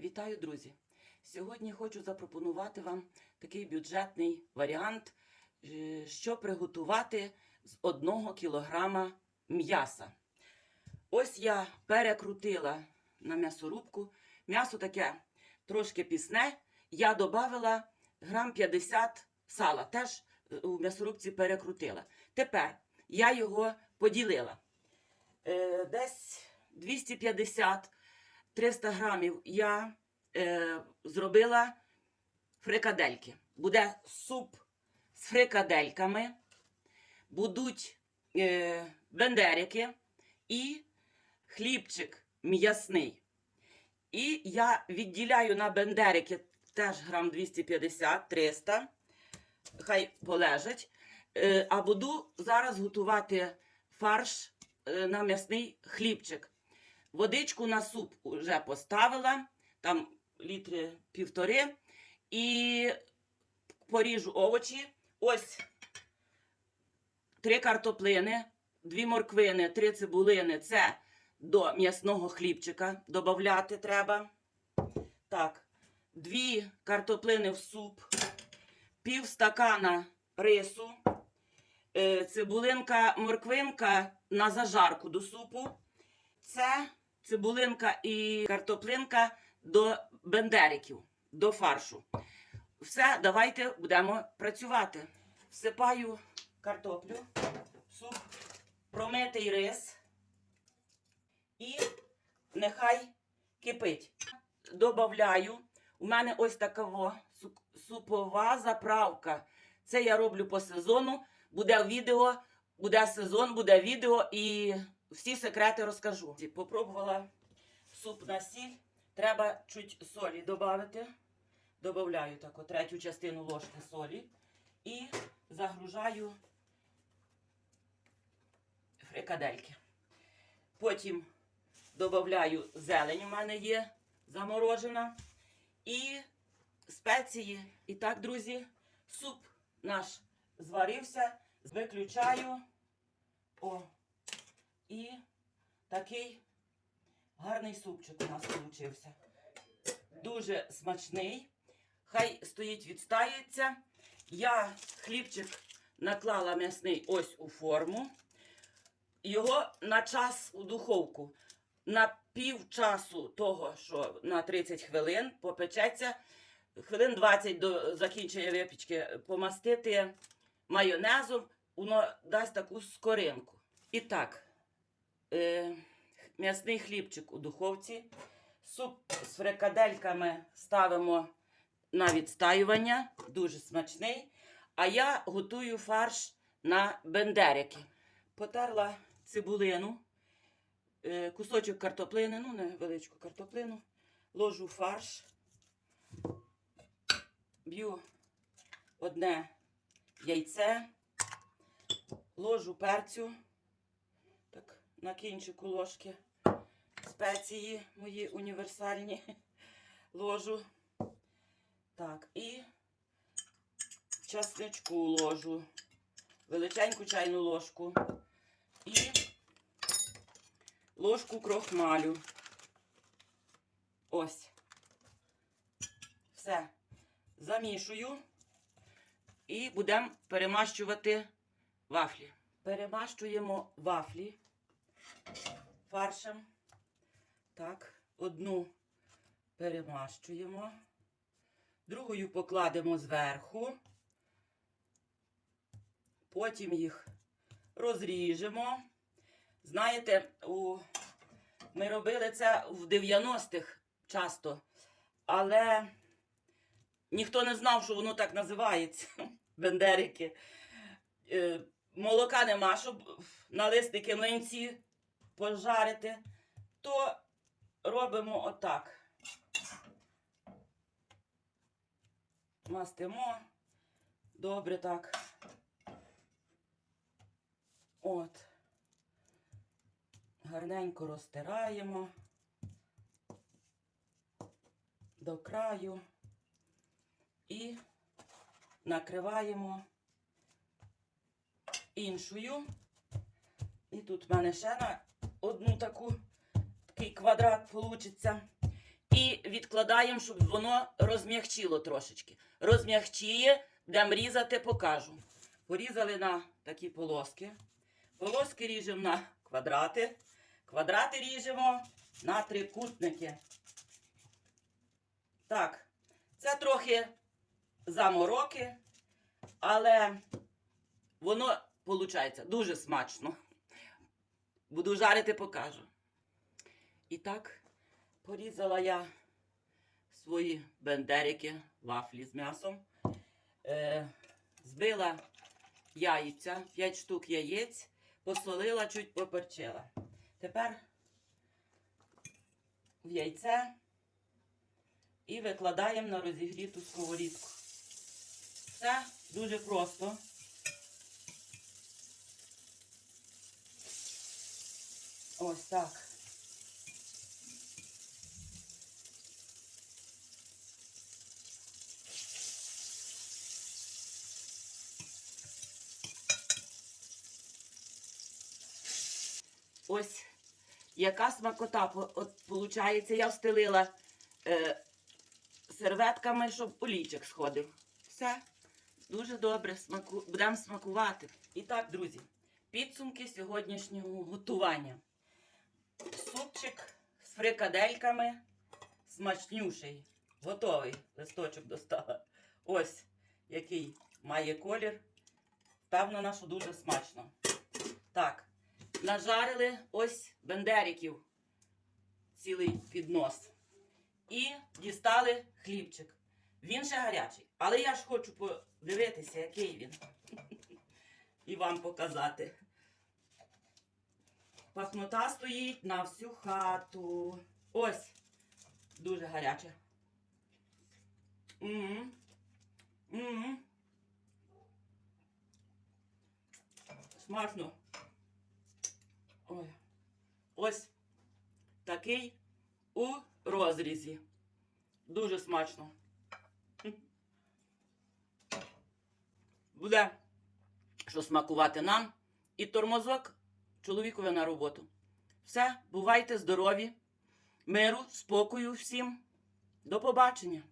Вітаю, друзі! Сьогодні хочу запропонувати вам такий бюджетний варіант, е, що приготувати з 1 кілограма м'яса. Ось я перекрутила на м'ясорубку. М'ясо таке трошки пісне. Я додала грам 50 сала. Теж е, у м'ясорубці перекрутила. Тепер я його поділила. Е, десь 250 300 грамів я е, зробила фрикадельки. Буде суп з фрикадельками, будуть е, бендерики і хлібчик м'ясний. І я відділяю на бендерики теж грам 250-300. Хай полежать. Е, а буду зараз готувати фарш е, на м'ясний хлібчик. Водичку на суп вже поставила, там літри півтори. І поріжу овочі. Ось три картоплини, дві морквини, три цибулини. Це до м'ясного хлібчика додати треба. Так, дві картоплини в суп, пів стакана рису, е, цибулинка, морквинка на зажарку до супу. Це цибулинка і картоплинка до бендериків, до фаршу. Все, давайте будемо працювати. Всипаю картоплю, суп, промитий рис і нехай кипить. Добавляю. У мене ось така супова заправка. Це я роблю по сезону. Буде відео, буде сезон, буде відео і всі секрети розкажу. Попробувала суп на сіль. Треба чуть солі додати. Добавляю таку третю частину ложки солі і загружаю фрикадельки. Потім додаю зелень, у мене є заморожена. І спеції. І так, друзі, суп наш зварився. Виключаю. О. І такий гарний супчик у нас вийшов. Дуже смачний. Хай стоїть, відстається. Я хлібчик наклала м'ясний ось у форму. Його на час у духовку. На пів часу того, що на 30 хвилин попечеться, хвилин 20 до закінчення випічки помастити майонезом, воно дасть таку скоринку. І так, е, м'ясний хлібчик у духовці. Суп з фрикадельками ставимо на відстаювання, дуже смачний. А я готую фарш на бендерики. Потерла цибулину, е, кусочок картоплини, ну невеличку картоплину, ложу фарш, б'ю одне яйце, ложу перцю, на кінчику ложки спеції мої універсальні ложу. Так, і часничку ложу, величеньку чайну ложку і ложку крохмалю. Ось. Все. Замішую і будемо перемащувати вафлі. Перемащуємо вафлі фаршем. Так, одну перемащуємо, другою покладемо зверху, потім їх розріжемо. Знаєте, у... ми робили це в 90-х часто, але ніхто не знав, що воно так називається. Бендерики. Е, Молока нема, щоб налисники млинці пожарити, то робимо отак. Мастимо. Добре так. От. Гарненько розтираємо до краю і накриваємо іншою. І тут в мене ще на одну таку такий квадрат получиться. і відкладаємо, щоб воно розм'ягчило трошечки. Розм'ягчіє, будемо різати, покажу. Порізали на такі полоски. Полоски ріжемо на квадрати. Квадрати ріжемо на трикутники. Так, це трохи замороки, але воно виходить дуже смачно. Буду жарити, покажу. І так, порізала я свої бендерики, вафлі з м'ясом. Е, збила яйця, 5 штук яєць, посолила, чуть поперчила. Тепер в яйце і викладаємо на розігріту сковорідку. Все дуже просто. Ось так. Ось яка смакота от, получається. Я встелила е, серветками, щоб олійчик сходив. Все. Дуже добре. Смаку... Будемо смакувати. І так, друзі, підсумки сьогоднішнього готування. Супчик з фрикадельками смачнющий. Готовий. Листочок достала. Ось який має колір. Певно, що дуже смачно. Так, нажарили ось бендериків цілий піднос. І дістали хлібчик. Він ще гарячий. Але я ж хочу подивитися, який він. І вам показати. Пахнота стоїть на всю хату. Ось. Дуже гаряче. М-м. М-м. Смачно. Ой. Ось такий у розрізі. Дуже смачно. Буде що смакувати нам і тормозок чоловікові на роботу. Все, бувайте здорові, миру, спокою всім. До побачення.